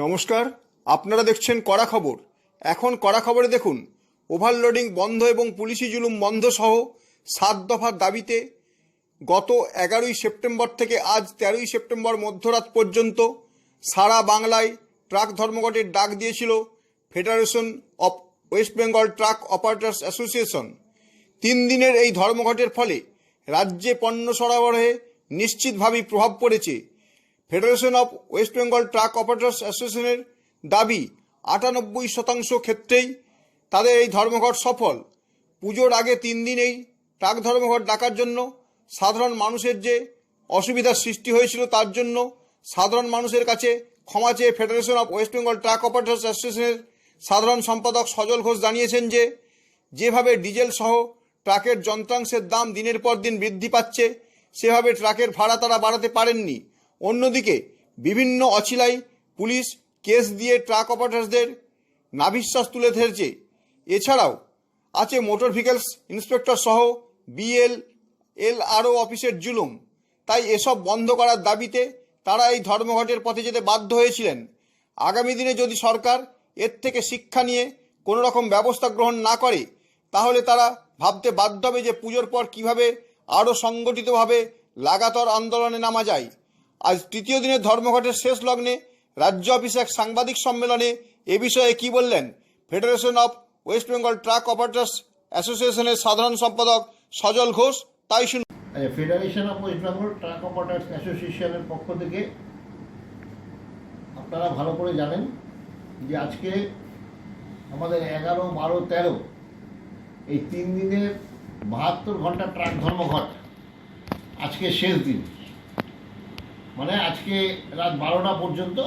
নমস্কার, আপনারা দেখছেন কড়া খবর। এখন কড়া খবরে দেখুন, ওভারলোডিং বন্ধ এবং পুলিশি জুলুম বন্ধ সহ সাত দফার দাবিতে গত এগারোই সেপ্টেম্বর থেকে আজ তেরোই সেপ্টেম্বর মধ্যরাত পর্যন্ত সারা বাংলায় ট্রাক ধর্মঘটের ডাক দিয়েছিল federation of West Bengal truck operators association. তিন দিনের এই ধর্মঘটের ফলে রাজ্যে পণ্য সরবরাহে নিশ্চিতভাবেই প্রভাব পড়েছে। Federation of West Bengal truck operators অ্যাসোসিয়েশনের দাবি, আটানব্বই শতাংশ ক্ষেত্রেই তাদের এই ধর্মঘট সফল। পুজোর আগে তিন দিনেই ট্রাক ধর্মঘট ডাকার জন্য সাধারণ মানুষের যে অসুবিধার সৃষ্টি হয়েছিল তার জন্য সাধারণ মানুষের কাছে ক্ষমা চেয়ে federation of West Bengal truck operators অ্যাসোসিয়েশনের সাধারণ সম্পাদক সজল ঘোষ জানিয়েছেন যে, যেভাবে ডিজেল সহ ট্রাকের যন্ত্রাংশের দাম দিনের পর দিন বৃদ্ধি পাচ্ছে, সেভাবে ট্রাকের ভাড়া তারা বাড়াতে পারেননি। অন্যদিকে বিভিন্ন অছিলাই পুলিশ কেস দিয়ে ট্রাক অপারেটার্সদের নাভিশ্বাস তুলে ধরেছে। এছাড়াও আছে মোটর ভেহিকলস ইন্সপেক্টর সহ বিএল এল আরও অফিসের জুলুম। তাই এসব বন্ধ করার দাবিতে তারা এই ধর্মঘটের পথে যেতে বাধ্য হয়েছিলেন। আগামী দিনে যদি সরকার এর থেকে শিক্ষা নিয়ে কোনো রকম ব্যবস্থা গ্রহণ না করে, তাহলে তারা ভাবতে বাধ্য হবে যে পুজোর পর কীভাবে আরও সংগঠিতভাবে লাগাতার আন্দোলনে নামা যায়। আজ তৃতীয় দিনের ধর্মঘটের শেষ লগ্নে রাজ্য অফিসে এক সাংবাদিক সম্মেলনে এ বিষয়ে কি বললেন? Federation of West Bengal truck operators অ্যাসোসিয়েশনের সাধারণ সম্পাদক সজল ঘোষ তাই শুনুন federation of West Bengal truck operators অ্যাসোসিয়েশনের পক্ষ থেকে আপনারা ভালো করে জানেন যে আজকে আমাদের এগারো, বারো, তেরো এই তিন দিনের বাহাত্তর ঘণ্টা ট্রাক ধর্মঘট, আজকে শেষ দিন। মানে আজকে রাত বারোটা পর্যন্ত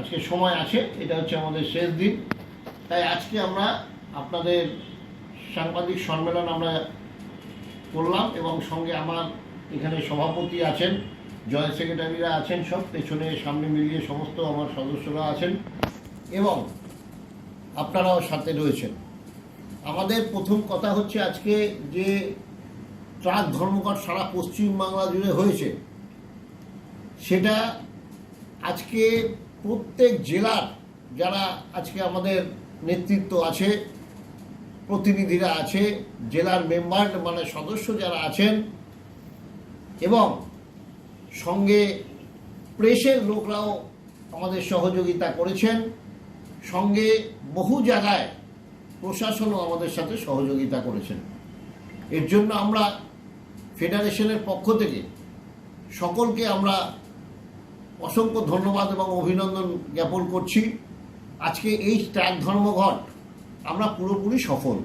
আজকে সময় আছে, এটা হচ্ছে আমাদের শেষ দিন। তাই আজকে আমরা আপনাদের সাংবাদিক সম্মেলন আমরা করলাম এবং সঙ্গে আমার এখানে সভাপতি আছেন, জয়েন্ট সেক্রেটারিরা আছেন সব, পেছনে সামনে মিলিয়ে সমস্ত আমার সদস্যরা আছেন এবং আপনারাও সাথে রয়েছেন। আমাদের প্রথম কথা হচ্ছে আজকে যে ট্রাক ধর্মঘট সারা পশ্চিমবাংলা জুড়ে হয়েছে সেটা আজকে প্রত্যেক জেলার যারা আজকে আমাদের নেতৃত্ব আছে, প্রতিনিধিরা আছে, জেলার মেম্বার মানে সদস্য যারা আছেন, এবং সঙ্গে প্রেসের লোকরাও আমাদের সহযোগিতা করেছেন, সঙ্গে বহু জায়গায় প্রশাসনও আমাদের সাথে সহযোগিতা করেছেন। এর জন্য আমরা ফেডারেশনের পক্ষ থেকে সকলকে আমরা অসংখ্য ধন্যবাদ এবং অভিনন্দন জ্ঞাপন করছি। আজকে এই ট্র্যাক ধর্মঘট আমরা পুরোপুরি সফল।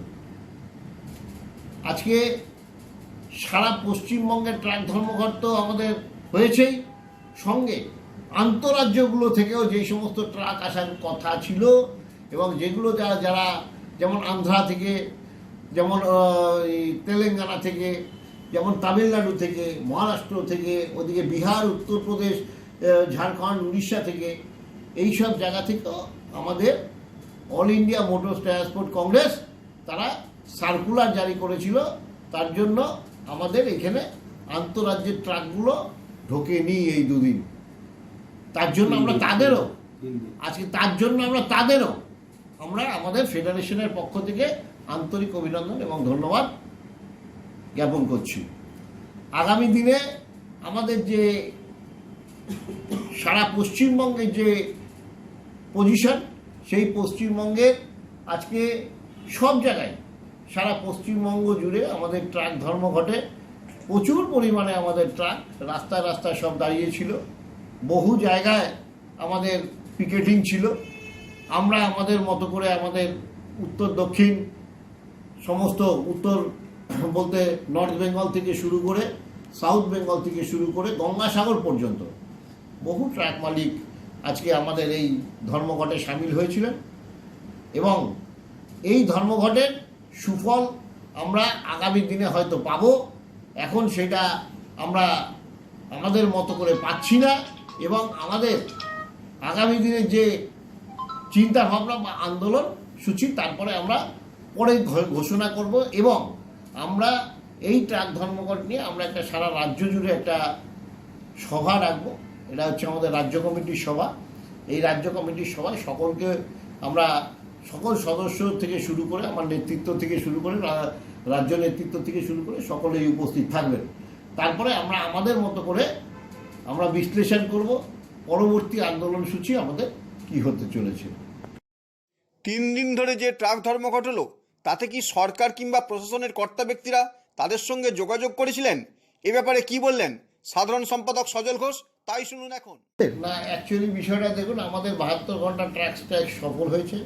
আজকে সারা পশ্চিমবঙ্গের ট্র্যাক ধর্মঘট তো আমাদের হয়েছেই। সঙ্গে আন্তরাজ্যগুলো থেকেও যে সমস্ত ট্রাক আসার কথা ছিল এবং যেগুলো যারা যারা যেমন আন্ধ্রা থেকে, যেমন তেলেঙ্গানা থেকে, যেমন তামিলনাড়ু থেকে, মহারাষ্ট্র থেকে, ওদিকে বিহার, উত্তরপ্রদেশ ঝাড়খণ্ড উড়িষ্যা থেকে এই সব জায়গা থেকেও আমাদের all India motor transport congress তারা সার্কুলার জারি করেছিল। তার জন্য আমাদের এখানে আন্তরাজ্যের ট্রাকগুলো ঢোকেনি এই দুদিন। তার জন্য আমরা তাদেরও আজকে তার জন্য আমরা তাদেরও আমরা আমাদের ফেডারেশনের পক্ষ থেকে আন্তরিক অভিনন্দন এবং ধন্যবাদ জ্ঞাপন করছি। আগামী দিনে আমাদের যে সারা পশ্চিমবঙ্গের যে পজিশন সেই পশ্চিমবঙ্গের আজকে সব জায়গায় সারা পশ্চিমবঙ্গ জুড়ে আমাদের ট্রাক ধর্মঘটে প্রচুর পরিমাণে আমাদের ট্রাক রাস্তায় রাস্তায় সব দাঁড়িয়েছিল। বহু জায়গায় আমাদের পিকেটিং ছিল। আমরা আমাদের মতো করে আমাদের উত্তর, দক্ষিণ, সমস্ত উত্তর বলতে নর্থ বেঙ্গল থেকে শুরু করে সাউথ বেঙ্গল থেকে শুরু করে গঙ্গাসাগর পর্যন্ত বহু ট্রাক মালিক আজকে আমাদের এই ধর্মঘটে সামিল হয়েছিলেন এবং এই ধর্মঘটের সুফল আমরা আগামী দিনে হয়তো পাব। এখন সেটা আমরা আমাদের মতো করে পাচ্ছি না এবং আমাদের আগামী দিনের যে চিন্তা ভাবনা বা আন্দোলন সূচি তারপরে আমরা পরে ঘোষণা করব এবং আমরা এই ট্রাক ধর্মঘট নিয়ে আমরা একটা সারা রাজ্য জুড়ে একটা সভা রাখব। এটা হচ্ছে আমাদের রাজ্য কমিটির সভা। এই রাজ্য কমিটির সভায় সকলকে আমরা, সকল সদস্য থেকে শুরু করে, আমার নেতৃত্ব থেকে শুরু করে রাজ্য নেতৃত্ব থেকে শুরু করে সকলেই উপস্থিত থাকবেন। তারপরে আমরা আমাদের মতো করে আমরা বিশ্লেষণ করব, পরবর্তী আন্দোলন সূচি আমাদের কি হতে চলেছে। তিন দিন ধরে যে ট্রাক ধর্মঘট হলো তাতে কি সরকার কিংবা প্রশাসনের কর্তা ব্যক্তিরা তাদের সঙ্গে যোগাযোগ করেছিলেন? এ ব্যাপারে কি বললেন সাধারণ সম্পাদক সজল ঘোষ? তাই শুনুন এখন। না অ্যাকচুয়ালি বিষয়টা দেখুন, আমাদের বাহাত্তর ঘণ্টা ট্র্যাক স্ট্রাইক সফল হয়েছে।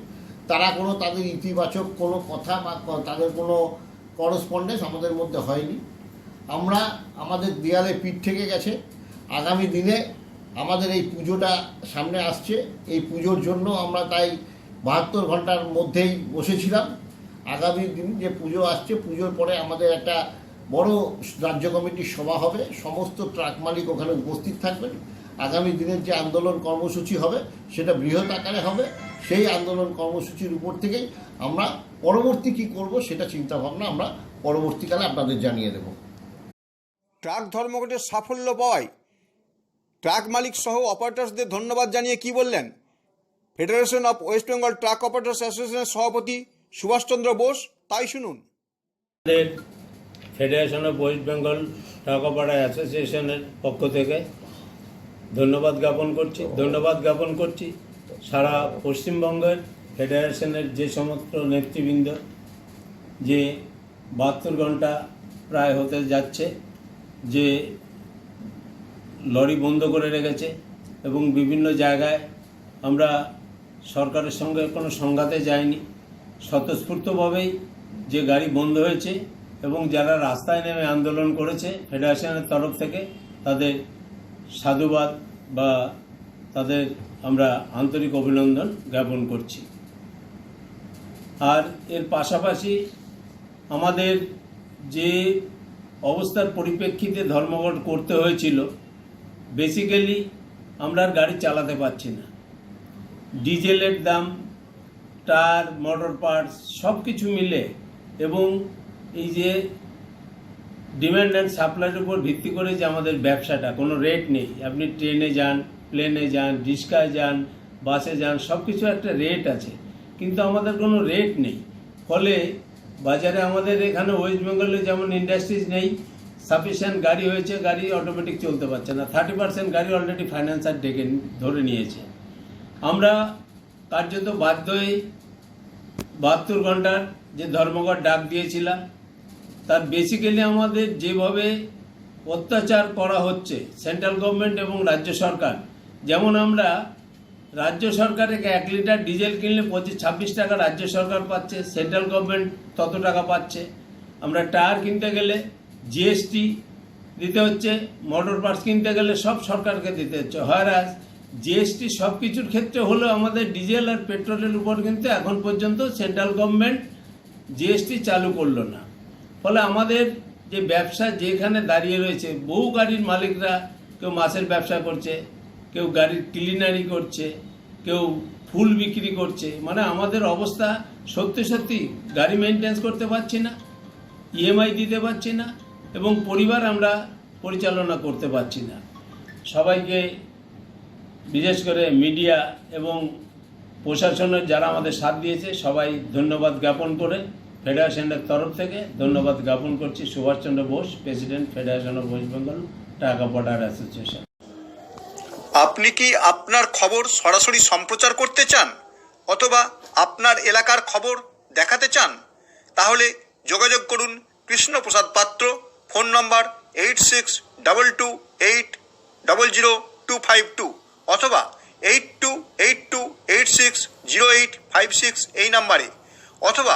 তারা কোনো, তাদের ইতিবাচক কোনো কথা বা তাদের কোনো করসপন্ডেন্স আমাদের মধ্যে হয়নি। আমরা, আমাদের দেয়ালে পিঠ থেকে গেছে। আগামী দিনে আমাদের এই পুজোটা সামনে আসছে। এই পুজোর জন্য আমরা তাই বাহাত্তর ঘণ্টার মধ্যেই বসেছিলাম। আগামী দিন যে পুজো আসছে, পুজোর পরে আমাদের একটা বড় রাজ্য কমিটির সভা হবে সমস্ত ট্রাক মালিক ওখানে উপস্থিত থাকবেন। আগামী দিনের যে আন্দোলন কর্মসূচি হবে সেটা বৃহৎ আকারে হবে। সেই আন্দোলন কর্মসূচির উপর থেকেই আমরা পরবর্তী কি করব সেটা চিন্তা ভাবনা আমরা পরবর্তীকালে আপনাদের জানিয়ে দেবো। ট্রাক ধর্মঘটের সাফল্য পাওয়ায় ট্রাক মালিক সহ অপারেটার্সদের ধন্যবাদ জানিয়ে কি বললেন? Federation of West Bengal truck operators অ্যাসোসিয়েশনের সভাপতি সুভাষচন্দ্র বোস তাই শুনুন। Federation of West Bengal operator অ্যাসোসিয়েশনের পক্ষ থেকে ধন্যবাদ জ্ঞাপন করছি, ধন্যবাদ জ্ঞাপন করছি। সারা পশ্চিমবঙ্গের ফেডারেশনের যে সমস্ত নেতৃবৃন্দ, যে বাহাত্তর ঘণ্টা প্রায় হতে যাচ্ছে, যে লরি বন্ধ করে রেখেছে এবং বিভিন্ন জায়গায় আমরা সরকারের সঙ্গে কোনো সংঘাতে যাইনি। স্বতঃস্ফূর্তভাবেই যে গাড়ি বন্ধ হয়েছে এবং যারা রাস্তায় নেমে আন্দোলন করেছে ফেডারেশনের তরফ থেকে, তাদের সাধুবাদ বা তাদের আমরা আন্তরিক অভিনন্দন জ্ঞাপন করছি। আর এর পাশাপাশি আমাদের যে অবস্থার পরিপ্রেক্ষিতে ধর্মঘট করতে হয়েছিল বেসিক্যালি আমরা আর গাড়ি চালাতে পারছি না। ডিজেলের দাম টায়ার মোটর পার্টস সব কিছু মিলে এবং এই যে ডিমান্ড অ্যান্ড সাপ্লাইয়ের উপর ভিত্তি করে যে আমাদের ব্যবসাটা, কোনো রেট নেই। আপনি ট্রেনে যান প্লেনে যান, রিক্সায় যান বাসে যান সব কিছু একটা রেট আছে। কিন্তু আমাদের কোনো রেট নেই। ফলে বাজারে আমাদের এখানে ওয়েস্ট বেঙ্গলে যেমন ইন্ডাস্ট্রিজ নেই সাফিসিয়েন্ট গাড়ি হয়েছে, গাড়ি অটোমেটিক চলতে পারছে না। থার্টি পার্সেন্ট গাড়ি অলরেডি ফাইন্যান্সার ডেকে ধরে নিয়েছে। আমরা কার্যত বাধ্য হয়ে বাহাত্তর ঘণ্টার যে ধর্মঘট ডাক দিয়েছিলাম তার বেসিক্যালি আমাদের যেভাবে অত্যাচার করা হচ্ছে সেন্ট্রাল গভর্নমেন্ট এবং রাজ্য সরকার, যেমন আমরা রাজ্য সরকারকে এক লিটার ডিজেল কিনলে পঁচিশ, ছাব্বিশ টাকা রাজ্য সরকার পাচ্ছে সেন্ট্রাল গভর্নমেন্ট তত টাকা পাচ্ছে। আমরা টায়ার কিনতে গেলে জিএসটি দিতে হচ্ছে মোটর পার্টস কিনতে গেলে সব সরকারকে দিতে হচ্ছে। হয়রাজ জিএসটি সব কিছুর ক্ষেত্রে হলেও আমাদের ডিজেল আর পেট্রোলের উপর কিন্তু এখন পর্যন্ত সেন্ট্রাল গভর্নমেন্ট জিএসটি চালু করল না। ফলে আমাদের যে ব্যবসা যেখানে দাঁড়িয়ে রয়েছে, বহু গাড়ির মালিকরা কেউ মাছের ব্যবসা করছে, কেউ গাড়ির ক্লিনারি করছে, কেউ ফুল বিক্রি করছে। মানে আমাদের অবস্থা সত্যি সত্যি গাড়ি মেনটেন্স করতে পারছি না ইএমআই দিতে পারছি না, এবং পরিবার আমরা পরিচালনা করতে পারছি না। সবাইকে বিশেষ করে মিডিয়া এবং প্রশাসনের যারা আমাদের সাথ দিয়েছে, সবাই ধন্যবাদ জ্ঞাপন করে। ফেডারেশনের তরফ থেকে ধন্যবাদ জ্ঞাপন করছি। Subhashchandra Bose president federation of West Bengal truck operator association আপনি কি আপনার খবর সরাসরি সম্প্রচার করতে চান অথবা আপনার এলাকার খবর দেখাতে চান? তাহলে যোগাযোগ করুন Krishnaprasad Patra, phone number eight six double two eight double zero two five two অথবা eight two eight two eight six zero eight five six এই নাম্বারে। অথবা